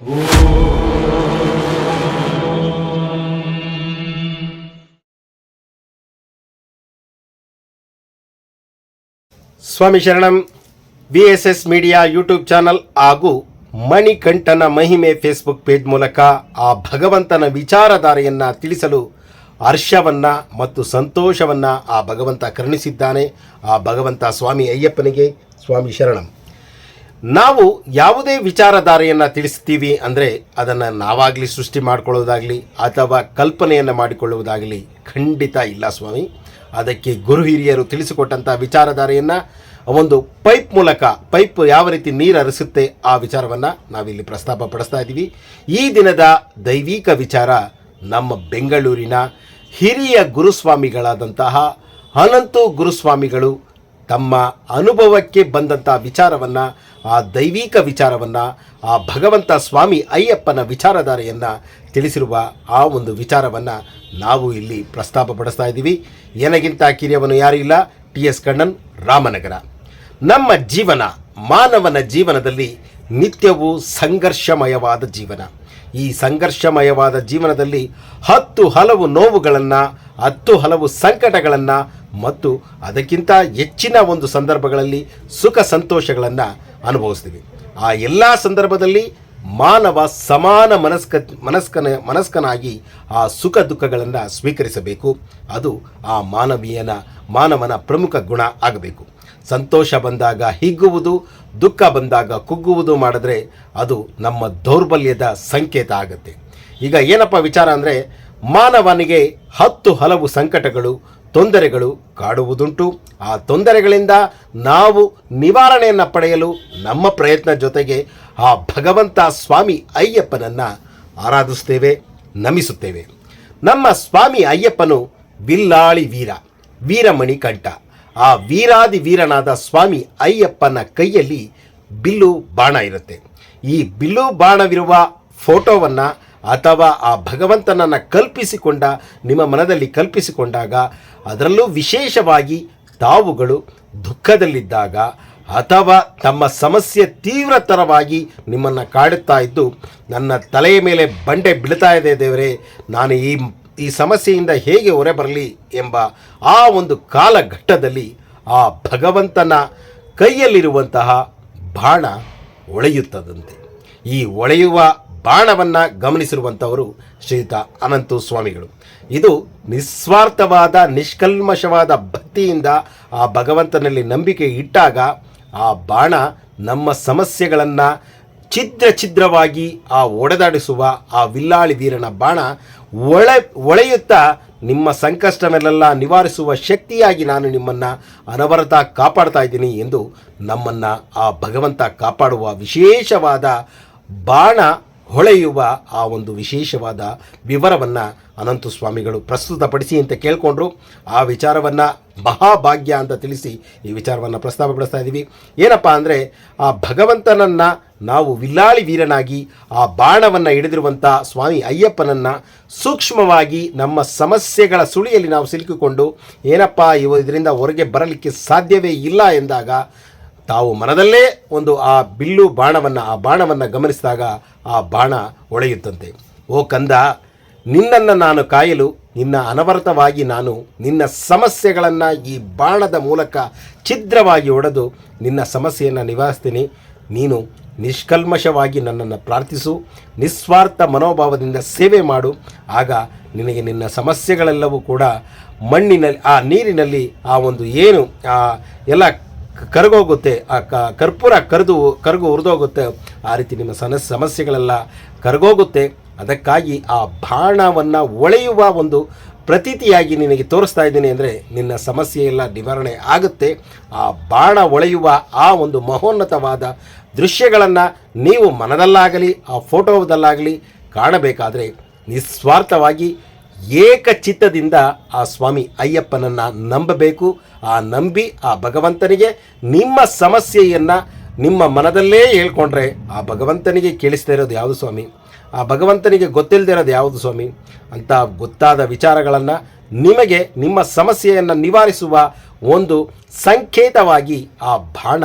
ಸ್ವಾಮಿ ಶರಣಂ B S S media YouTube channel ಹಾಗೂ ಮಣಿಕಂಠನ ಮಹಿಮೆ ಫೇಸ್ಬುಕ್ ಪೇಜ್ ಮೂಲಕ ಆ ಭಗವಂತನ ವಿಚಾರಧಾರೆಯನ್ನು ತಿಳಿಸಲು ಹರ್ಷವನ್ನ ಮತ್ತು ಸಂತೋಷವನ್ನ ಆ ಭಗವಂತ ಕರುಣಿಸಿದ್ದಾನೆ. ಆ ಭಗವಂತ ಸ್ವಾಮಿ ಅಯ್ಯಪ್ಪನಿಗೆ ಸ್ವಾಮಿ ಶರಣಂ. ನಾವು ಯಾವುದೇ ವಿಚಾರಧಾರೆಯನ್ನು ತಿಳಿಸ್ತೀವಿ ಅಂದರೆ ಅದನ್ನು ನಾವಾಗಲಿ ಸೃಷ್ಟಿ ಮಾಡಿಕೊಳ್ಳೋದಾಗಲಿ ಅಥವಾ ಕಲ್ಪನೆಯನ್ನು ಮಾಡಿಕೊಳ್ಳುವುದಾಗಲಿ ಖಂಡಿತ ಇಲ್ಲ ಸ್ವಾಮಿ. ಅದಕ್ಕೆ ಗುರು ಹಿರಿಯರು ತಿಳಿಸಿಕೊಟ್ಟಂಥ ವಿಚಾರಧಾರೆಯನ್ನು ಒಂದು ಪೈಪ್ ಮೂಲಕ, ಪೈಪ್ ಯಾವ ರೀತಿ ನೀರು ಹರಿಸುತ್ತೆ ಆ ವಿಚಾರವನ್ನು ನಾವಿಲ್ಲಿ ಪ್ರಸ್ತಾಪ ಪಡಿಸ್ತಾ ಇದ್ದೀವಿ. ಈ ದಿನದ ದೈವಿಕ ವಿಚಾರ ನಮ್ಮ ಬೆಂಗಳೂರಿನ ಹಿರಿಯ ಗುರುಸ್ವಾಮಿಗಳಾದಂತಹ ಅನಂತು ಗುರುಸ್ವಾಮಿಗಳು ತಮ್ಮ ಅನುಭವಕ್ಕೆ ಬಂದಂಥ ವಿಚಾರವನ್ನು ಆ ದೈವಿಕ ವಿಚಾರವನ್ನು ಆ ಭಗವಂತ ಸ್ವಾಮಿ ಅಯ್ಯಪ್ಪನ ವಿಚಾರಧಾರೆಯನ್ನು ತಿಳಿಸಿರುವ ಆ ಒಂದು ವಿಚಾರವನ್ನು ನಾವು ಇಲ್ಲಿ ಪ್ರಸ್ತಾಪ ಪಡಿಸ್ತಾ ಇದ್ದೀವಿ. ಏನಗಿಂತ ಕಿರಿಯವನು ಯಾರೂ ಇಲ್ಲ. T S Kannan, Ramanagara. ನಮ್ಮ ಜೀವನ, ಮಾನವನ ಜೀವನದಲ್ಲಿ ನಿತ್ಯವೂ ಸಂಘರ್ಷಮಯವಾದ ಜೀವನ. ಈ ಸಂಘರ್ಷಮಯವಾದ ಜೀವನದಲ್ಲಿ ಹತ್ತು ಹಲವು ನೋವುಗಳನ್ನು, ಹತ್ತು ಹಲವು ಸಂಕಟಗಳನ್ನು ಮತ್ತು ಅದಕ್ಕಿಂತ ಹೆಚ್ಚಿನ ಒಂದು ಸಂದರ್ಭಗಳಲ್ಲಿ ಸುಖ ಸಂತೋಷಗಳನ್ನು ಅನುಭವಿಸ್ತೀವಿ. ಆ ಎಲ್ಲ ಸಂದರ್ಭದಲ್ಲಿ ಮಾನವ ಸಮಾನ ಮನಸ್ಕ, ಮನಸ್ಕನ, ಮನಸ್ಕನಾಗಿ ಆ ಸುಖ ದುಃಖಗಳನ್ನು ಸ್ವೀಕರಿಸಬೇಕು. ಅದು ಆ ಮಾನವೀಯನ, ಮಾನವನ ಪ್ರಮುಖ ಗುಣ ಆಗಬೇಕು. ಸಂತೋಷ ಬಂದಾಗ ಹಿಗ್ಗುವುದು, ದುಃಖ ಬಂದಾಗ ಕುಗ್ಗುವುದು ಮಾಡಿದ್ರೆ ಅದು ನಮ್ಮ ದೌರ್ಬಲ್ಯದ ಸಂಕೇತ ಆಗುತ್ತೆ. ಈಗ ಏನಪ್ಪ ವಿಚಾರ ಅಂದರೆ ಮಾನವನಿಗೆ ಹತ್ತು ಹಲವು ಸಂಕಟಗಳು ತೊಂದರೆಗಳು ಕಾಡುವುದುಂಟು. ಆ ತೊಂದರೆಗಳಿಂದ ನಾವು ನಿವಾರಣೆಯನ್ನು ಪಡೆಯಲು ನಮ್ಮ ಪ್ರಯತ್ನ ಜೊತೆಗೆ ಆ ಭಗವಂತ ಸ್ವಾಮಿ ಅಯ್ಯಪ್ಪನನ್ನು ಆರಾಧಿಸ್ತೇವೆ ನಮಿಸುತ್ತೇವೆ. ನಮ್ಮ ಸ್ವಾಮಿ ಅಯ್ಯಪ್ಪನು ಬಿಲ್ಲಾಳಿ ವೀರ, ವೀರಮಣಿ ಕಂಠ. ಆ ವೀರಾದಿ ವೀರನಾದ ಸ್ವಾಮಿ ಅಯ್ಯಪ್ಪನ ಕೈಯಲ್ಲಿ ಬಿಲ್ಲು ಬಾಣ ಇರುತ್ತೆ. ಈ ಬಿಲ್ಲು ಬಾಣವಿರುವ ಫೋಟೋವನ್ನು ಅಥವಾ ಆ ಭಗವಂತನನ್ನು ಕಲ್ಪಿಸಿಕೊಂಡ, ನಿಮ್ಮ ಮನದಲ್ಲಿ ಕಲ್ಪಿಸಿಕೊಂಡಾಗ ಅದರಲ್ಲೂ ವಿಶೇಷವಾಗಿ ತಾವುಗಳು ದುಃಖದಲ್ಲಿದ್ದಾಗ ಅಥವಾ ತಮ್ಮ ಸಮಸ್ಯೆ ತೀವ್ರತರವಾಗಿ ನಿಮ್ಮನ್ನು ಕಾಡುತ್ತಾ ಇದ್ದು, ನನ್ನ ತಲೆಯ ಮೇಲೆ ಬಂಡೆ ಬೀಳ್ತಾ ಇದೆ ದೇವರೇ, ನಾನು ಈ ಈ ಸಮಸ್ಯೆಯಿಂದ ಹೇಗೆ ಹೊರೆ ಬರಲಿ ಎಂಬ ಆ ಒಂದು ಕಾಲಘಟ್ಟದಲ್ಲಿ ಆ ಭಗವಂತನ ಕೈಯಲ್ಲಿರುವಂತಹ ಬಾಣ ಹೊಳೆಯುತ್ತದಂತೆ ಈ ಹೊಳೆಯುವ ಬಾಣವನ್ನು ಗಮನಿಸಿರುವಂಥವರು ಶ್ರೀಯುತ ಅನಂತು ಸ್ವಾಮಿಗಳು. ಇದು ನಿಸ್ವಾರ್ಥವಾದ, ನಿಷ್ಕಲ್ಮಶವಾದ ಭಕ್ತಿಯಿಂದ ಆ ಭಗವಂತನಲ್ಲಿ ನಂಬಿಕೆ ಇಟ್ಟಾಗ ಆ ಬಾಣ ನಮ್ಮ ಸಮಸ್ಯೆಗಳನ್ನು ಛಿದ್ರ ಛಿದ್ರವಾಗಿ ಆ ಒಡೆದಾಡಿಸುವ ಆ ವಿಲ್ಲಾಳಿ ವೀರನ ಬಾಣ ಒಳೆ, ಒಳೆಯುತ್ತಾ ನಿಮ್ಮ ಸಂಕಷ್ಟವನ್ನೆಲ್ಲ ನಿವಾರಿಸುವ ಶಕ್ತಿಯಾಗಿ ನಾನು ನಿಮ್ಮನ್ನು ಅನವರತ ಕಾಪಾಡ್ತಾ ಇದ್ದೀನಿ ಎಂದು ನಮ್ಮನ್ನು ಆ ಭಗವಂತ ಕಾಪಾಡುವ ವಿಶೇಷವಾದ ಬಾಣ ಹೊಳೆಯುವ ಆ ಒಂದು ವಿಶೇಷವಾದ ವಿವರವನ್ನು ಅನಂತ ಸ್ವಾಮಿಗಳು ಪ್ರಸ್ತುತಪಡಿಸಿ ಅಂತ ಕೇಳಿಕೊಂಡ್ರು. ಆ ವಿಚಾರವನ್ನು ಮಹಾಭಾಗ್ಯ ಅಂತ ತಿಳಿಸಿ ಈ ವಿಚಾರವನ್ನು ಪ್ರಸ್ತಾಪಪಡಿಸ್ತಾ ಇದ್ದೀವಿ ಏನಪ್ಪ ಅಂದರೆ ಆ ಭಗವಂತನನ್ನು ನಾವು ವಿಲ್ಲಾಳಿ ವೀರನಾಗಿ ಆ ಬಾಣವನ್ನು ಹಿಡಿದಿರುವಂಥ ಸ್ವಾಮಿ ಅಯ್ಯಪ್ಪನನ್ನು ಸೂಕ್ಷ್ಮವಾಗಿ ನಮ್ಮ ಸಮಸ್ಯೆಗಳ ಸುಳಿಯಲ್ಲಿ ನಾವು ಸಿಲುಕಿಕೊಂಡು ಏನಪ್ಪ ಇವ ಇದರಿಂದ ಹೊರಗೆ ಬರಲಿಕ್ಕೆ ಸಾಧ್ಯವೇ ಇಲ್ಲ ಎಂದಾಗ ತಾವು ಮನದಲ್ಲೇ ಒಂದು ಆ ಬಿಲ್ಲು ಬಾಣವನ್ನು, ಆ ಬಾಣವನ್ನು ಗಮನಿಸಿದಾಗ ಆ ಬಾಣ ಒಳೆಯುತ್ತಂತೆ. ಓ ಕಂದ, ನಿನ್ನನ್ನು ನಾನು ಕಾಯಲು, ನಿನ್ನ ಅನವರತವಾಗಿ ನಾನು ನಿನ್ನ ಸಮಸ್ಯೆಗಳನ್ನು ಈ ಬಾಣದ ಮೂಲಕ ಛಿದ್ರವಾಗಿ ಒಡೆದು ನಿನ್ನ ಸಮಸ್ಯೆಯನ್ನು ನಿವಾರಿಸ್ತೀನಿ. ನೀನು ನಿಷ್ಕಲ್ಮಶವಾಗಿ ನನ್ನನ್ನು ಪ್ರಾರ್ಥಿಸು, ನಿಸ್ವಾರ್ಥ ಮನೋಭಾವದಿಂದ ಸೇವೆ ಮಾಡು. ಆಗ ನಿನಗೆ ನಿನ್ನ ಸಮಸ್ಯೆಗಳೆಲ್ಲವೂ ಕೂಡ ಮಣ್ಣಿನಲ್ಲಿ, ಆ ನೀರಿನಲ್ಲಿ ಆ ಒಂದು ಏನು, ಆ ಎಲ್ಲ ಕರಗೋಗುತ್ತೆ, ಆ ಕ ಕರ್ಪೂರ ಕರೆದು ಕರಗು ಉರಿದೋಗುತ್ತೆ, ಆ ರೀತಿ ನಿಮ್ಮ ಸನ ಸಮಸ್ಯೆಗಳೆಲ್ಲ ಕರಗೋಗುತ್ತೆ. ಅದಕ್ಕಾಗಿ ಆ ಬಾಣವನ್ನು ಒಳೆಯುವ ಒಂದು ಪ್ರತೀತಿಯಾಗಿ ನಿನಗೆ ತೋರಿಸ್ತಾ ಇದ್ದೀನಿ ಅಂದರೆ ನಿನ್ನ ಸಮಸ್ಯೆ ಎಲ್ಲ ನಿವಾರಣೆ ಆಗುತ್ತೆ. ಆ ಬಾಣ ಒಳೆಯುವ ಆ ಒಂದು ಮಹೋನ್ನತವಾದ ದೃಶ್ಯಗಳನ್ನು ನೀವು ಮನದಲ್ಲಾಗಲಿ, ಆ ಫೋಟೋದಲ್ಲಾಗಲಿ ಕಾಣಬೇಕಾದರೆ ನಿಸ್ವಾರ್ಥವಾಗಿ ಏಕಚಿತ್ತದಿಂದ ಆ ಸ್ವಾಮಿ ಅಯ್ಯಪ್ಪನನ್ನು ನಂಬಬೇಕು. ಆ ನಂಬಿ ಆ ಭಗವಂತನಿಗೆ ನಿಮ್ಮ ಸಮಸ್ಯೆಯನ್ನು ನಿಮ್ಮ ಮನದಲ್ಲೇ ಹೇಳ್ಕೊಂಡ್ರೆ ಆ ಭಗವಂತನಿಗೆ ಕೇಳಿಸ್ತಾ ಇರೋದು ಯಾವುದು ಸ್ವಾಮಿ? ಆ ಭಗವಂತನಿಗೆ ಗೊತ್ತಿಲ್ಲದೆ ಇರೋದು ಯಾವುದು ಸ್ವಾಮಿ? ಅಂತ ಗೊತ್ತಾದ ವಿಚಾರಗಳನ್ನು ನಿಮಗೆ ನಿಮ್ಮ ಸಮಸ್ಯೆಯನ್ನು ನಿವಾರಿಸುವ ಒಂದು ಸಂಕೇತವಾಗಿ ಆ ಬಾಣ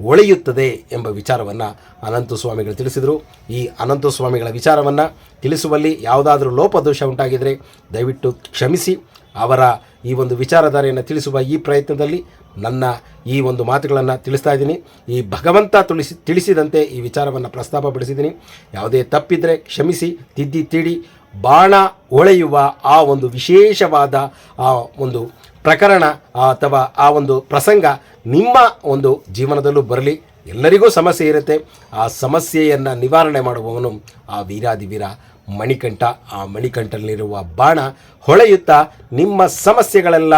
ಒಳೆಯುತ್ತದೆ ಎಂಬ ವಿಚಾರವನ್ನು ಅನಂತ ಸ್ವಾಮಿಗಳು ತಿಳಿಸಿದರು. ಈ ಅನಂತ ಸ್ವಾಮಿಗಳ ವಿಚಾರವನ್ನು ತಿಳಿಸುವಲ್ಲಿ ಯಾವುದಾದ್ರೂ ಲೋಪದೋಷ ಉಂಟಾಗಿದ್ದರೆ ದಯವಿಟ್ಟು ಕ್ಷಮಿಸಿ. ಅವರ ಈ ಒಂದು ವಿಚಾರಧಾರೆಯನ್ನು ತಿಳಿಸುವ ಈ ಪ್ರಯತ್ನದಲ್ಲಿ ನನ್ನ ಈ ಒಂದು ಮಾತುಗಳನ್ನು ತಿಳಿಸ್ತಾ ಇದ್ದೀನಿ. ಈ ಭಗವಂತ ತುಳಿಸಿ ತಿಳಿಸಿದಂತೆ ಈ ವಿಚಾರವನ್ನು ಪ್ರಸ್ತಾಪಪಡಿಸಿದ್ದೀನಿ. ಯಾವುದೇ ತಪ್ಪಿದರೆ ಕ್ಷಮಿಸಿ, ತಿದ್ದಿ ತಿಡಿ, ಬಾಣ ಹೊಳೆಯುವ ಆ ಒಂದು ವಿಶೇಷವಾದ ಆ ಒಂದು ಪ್ರಕರಣ ಅಥವಾ ಆ ಒಂದು ಪ್ರಸಂಗ ನಿಮ್ಮ ಒಂದು ಜೀವನದಲ್ಲೂ ಬರಲಿ, ಎಲ್ಲರಿಗೂ ಸಮಸ್ಯೆ ಇರುತ್ತೆ. ಆ ಸಮಸ್ಯೆಯನ್ನು ನಿವಾರಣೆ ಮಾಡುವವನು ಆ ವೀರಾದಿವೀರ ಮಣಿಕಂಠ. ಆ ಮಣಿಕಂಠನಲ್ಲಿರುವ ಬಾಣ ಹೊಳೆಯುತ್ತಾ ನಿಮ್ಮ ಸಮಸ್ಯೆಗಳೆಲ್ಲ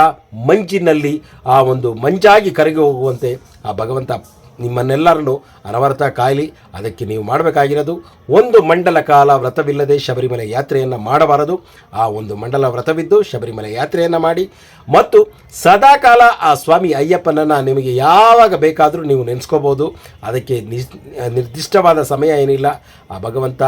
ಮಂಜಿನಲ್ಲಿ ಆ ಒಂದು ಮಂಜಾಗಿ ಕರಗಿ ಹೋಗುವಂತೆ ಆ ಭಗವಂತ ನಿಮ್ಮನ್ನೆಲ್ಲರನ್ನು ಅನವರತ ಕಾಯಲಿ. ಅದಕ್ಕೆ ನೀವು ಮಾಡಬೇಕಾಗಿರೋದು ಒಂದು ಮಂಡಲ ಕಾಲ ವ್ರತವಿಲ್ಲದೆ ಶಬರಿಮಲೆ ಯಾತ್ರೆಯನ್ನು ಮಾಡಬಾರದು. ಆ ಒಂದು ಮಂಡಲ ವ್ರತವಿದ್ದು ಶಬರಿಮಲೆ ಯಾತ್ರೆಯನ್ನು ಮಾಡಿ. ಮತ್ತು ಸದಾಕಾಲ ಆ ಸ್ವಾಮಿ ಅಯ್ಯಪ್ಪನನ್ನು ನಿಮಗೆ ಯಾವಾಗ ಬೇಕಾದರೂ ನೀವು ನೆನೆಸ್ಕೋಬೋದು. ಅದಕ್ಕೆ ನಿರ್ದಿಷ್ಟವಾದ ಸಮಯ ಏನಿಲ್ಲ. ಆ ಭಗವಂತ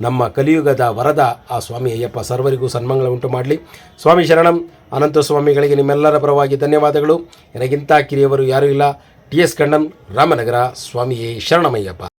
ನಮ್ಮ ಕಲಿಯುಗದ ವರದ ಆ ಸ್ವಾಮಿ ಅಯ್ಯಪ್ಪ ಸರ್ವರಿಗೂ ಸನ್ಮಂಗಳ ಉಂಟು ಮಾಡಲಿ. ಸ್ವಾಮಿ ಶರಣಂ, ಅನಂತ ಸ್ವಾಮಿಗಳಿಗೆ ನಿಮ್ಮೆಲ್ಲರ ಪರವಾಗಿ ಧನ್ಯವಾದಗಳು. ನನಗಿಂತ ಕಿರಿಯವರು ಯಾರೂ ಇಲ್ಲ. ಟಿ ಎಸ್ ಕಣ್ಣನ್ ರಾಮನಗರ ಸ್ವಾಮಿಯೇ ಶರಣಮಯ್ಯಪ್ಪ